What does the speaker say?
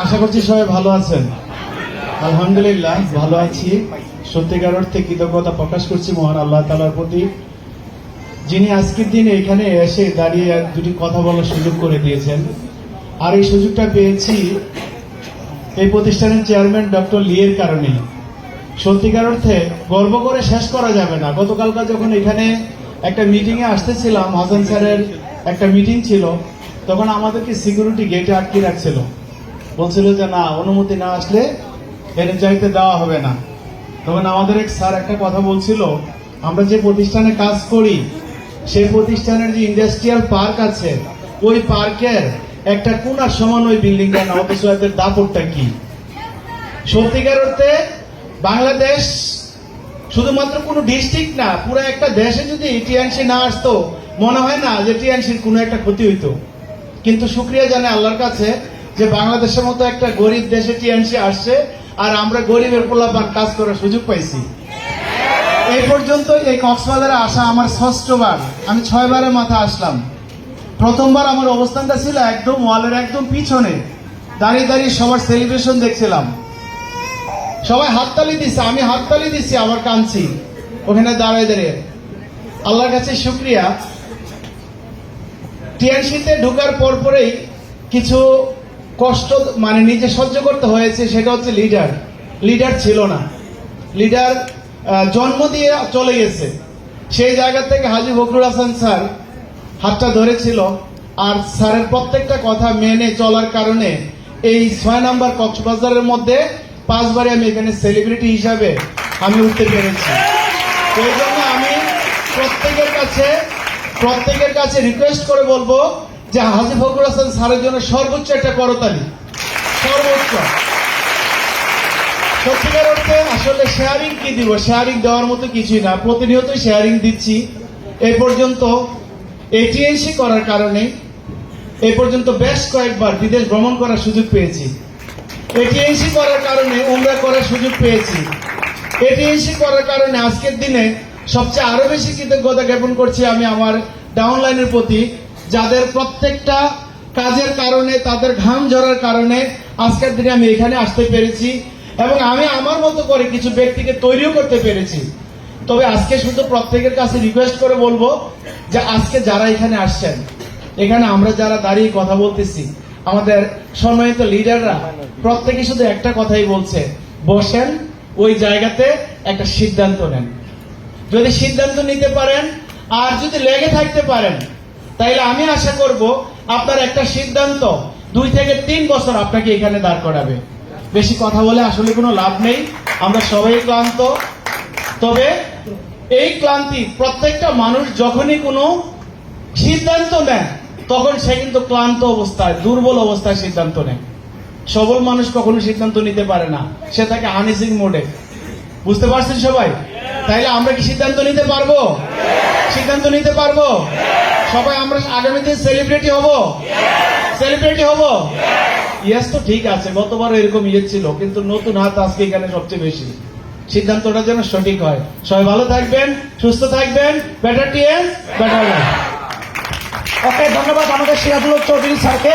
আশা করছি সবাই ভালো আছেন। আলহামদুলিল্লাহ, ভালো আছি। সত্যিকার অর্থে কৃতজ্ঞতা প্রকাশ করছি মহান আল্লাহ তালার প্রতি। যিনি আজকের দিনে এখানে এসে দাঁড়িয়ে দুটি কথা বলার সুযোগ করে দিয়েছেন। আর এই সুযোগটা পেয়েছি এই প্রতিষ্ঠানের চেয়ারম্যান ডক্টর লিয়ের কারণে। সত্যিকার অর্থে গর্ব করে শেষ করা যাবে না। গতকালকা যখন এখানে একটা মিটিং এ আসতেছিলাম, হাসান স্যারের একটা মিটিং ছিল, তখন আমাদেরকে সিকিউরিটি গেটে আটকে রাখছিল। বলছিল যে না, অনুমতি না আসলে এর চাইতে দেওয়া হবে না। তখন আমাদের এক স্যার একটা কথা বলছিল, আমরা যে প্রতিষ্ঠানে কাজ করি, সেই প্রতিষ্ঠানের যে ইন্ডাস্ট্রিয়াল পার্ক আছে, ওই পার্কের একটা কোনার সমান ওই বিল্ডিংটা না অথচ এদের দাপটটা কি? সত্যিকার অর্থে বাংলাদেশ শুধুমাত্র কোনো ডিস্ট্রিক্ট না, পুরো একটা দেশে যদি টিএনসি না আসতো, মনে হয় না যে টিএনসির কোনো একটা ক্ষতি হইতো। কিন্তু শুক্রিয়া জানে আল্লাহর কাছে যে বাংলাদেশের মতো একটা গরিব দেশে টিএনসি আসছে আর আমরা গরিবের পোলাপান কাজ করার সুযোগ পাইছি। এই পর্যন্ত এই কক্সবাজারে আসা আমার ষষ্ঠবার। আমি ছয়বারের মাথা আসলাম। প্রথমবার আমার অবস্থানটা ছিল একদম ওয়ালের একদম পিছনে। দাঁড়িয়ে দাঁড়িয়ে সবার সেলিব্রেশন দেখছিলাম। সবাই হাততালি দিচ্ছে আমি হাততালি দিচ্ছি আবার কাঁদছি। ওখানে দাঁড়ায় দাঁড়িয়ে। আল্লাহর কাছে শুক্রিয়া। টিএনসিতে ঢোকার পর পরেই কিছু কষ্ট মানে নিজে সহ্য করতে হয়েছে, সেটা হচ্ছে লিডার লিডার ছিল না। লিডার জন্ম দিয়ে চলে গেছে। সেই জায়গা থেকে হাজি ফখরুল হাসান স্যার হাতটা ধরেছিল, আর স্যারের প্রত্যেকটা কথা মেনে চলার কারণে এই ছয় নম্বর কক্সবাজারের মধ্যে পাঁচবারে আমি এখানে সেলিব্রিটি হিসাবে আমি উঠতে পেরেছি। এই জন্য আমি প্রত্যেকের কাছে প্রত্যেকের কাছে রিকোয়েস্ট করে বলব যে হাজি ফখরুল হাসান স্যারের জন্য সর্বোচ্চ একটা করতালি। সর্বোচ্চ। সত্যিকার অর্থে আসলে শেয়ারিং কি দিব? শেয়ারিং দেওয়ার মতো কিছুই না। প্রতিনিয়তই শেয়ারিং দিচ্ছি। এই পর্যন্ত এটিএনসি করার কারণে এই পর্যন্ত বেশ কয়েকবার বিদেশ ভ্রমণ করার সুযোগ পেয়েছি। এটিএনসি করার কারণে উমরা করার সুযোগ পেয়েছি। এটিএনসি করার কারণে আজকের দিনে সবচেয়ে আরও বেশি কৃতজ্ঞতা জ্ঞাপন করছি আমি আমার ডাউনলাইনের প্রতি। যাদের প্রত্যেকটা কাজের কারণে, তাদের ঘাম ঝরার কারণে আজকের দিনে আমি এখানে আসতে পেরেছি এবং আমি আমার মতো করে কিছু ব্যক্তিকে তৈরিও করতে পেরেছি। তবে আজকে শুধু প্রত্যেকের কাছে রিকোয়েস্ট করে বলব যে আজকে যারা এখানে আসছেন, এখানে আমরা যারা দাঁড়িয়ে কথা বলতেছি, আমাদের সম্মানিত লিডাররা প্রত্যেকে শুধু একটা কথাই বলছে, বসেন, ওই জায়গাতে একটা সিদ্ধান্ত নেন। যদি সিদ্ধান্ত নিতে পারেন, আর যদি লেগে থাকতে পারেন তাইলে আমি আশা করব আপনার একটা সিদ্ধান্ত দুই থেকে তিন বছর আপনাকে এখানে দাঁড় করাবে। বেশি কথা বলে আসলে কোনো লাভ নেই, আমরা সবাই ক্লান্ত। তবে এই ক্লান্তি প্রত্যেকটা মানুষ যখনই কোনো সিদ্ধান্ত নেয়, তখন সে কিন্তু ক্লান্ত অবস্থায়, দুর্বল অবস্থায় সিদ্ধান্ত নেয়। সবল মানুষ কখনো সিদ্ধান্ত নিতে পারে না, সে থাকে আনিসিং মোডে বুঝতে পারছেন সবাই? তাইলে আমরা কি সিদ্ধান্ত নিতে পারব? সিদ্ধান্ত নিতে পারব? সবাই আমরা আগামী দিন সেলিব্রিটি হব? সেলিব্রিটি হব? ইয়েস তো ঠিক আছে গতবার এরকম ইয়ে ছিল কিন্তু নতুন হাত আজকে এখানে সবচেয়ে বেশি। সিদ্ধান্তটা যেন সঠিক হয়। সবাই ভালো থাকবেন সুস্থ থাকবেন বেটার টিএস বেটার ওকে ধন্যবাদ আমাদের সিরাজুল চৌধুরী স্যারকে।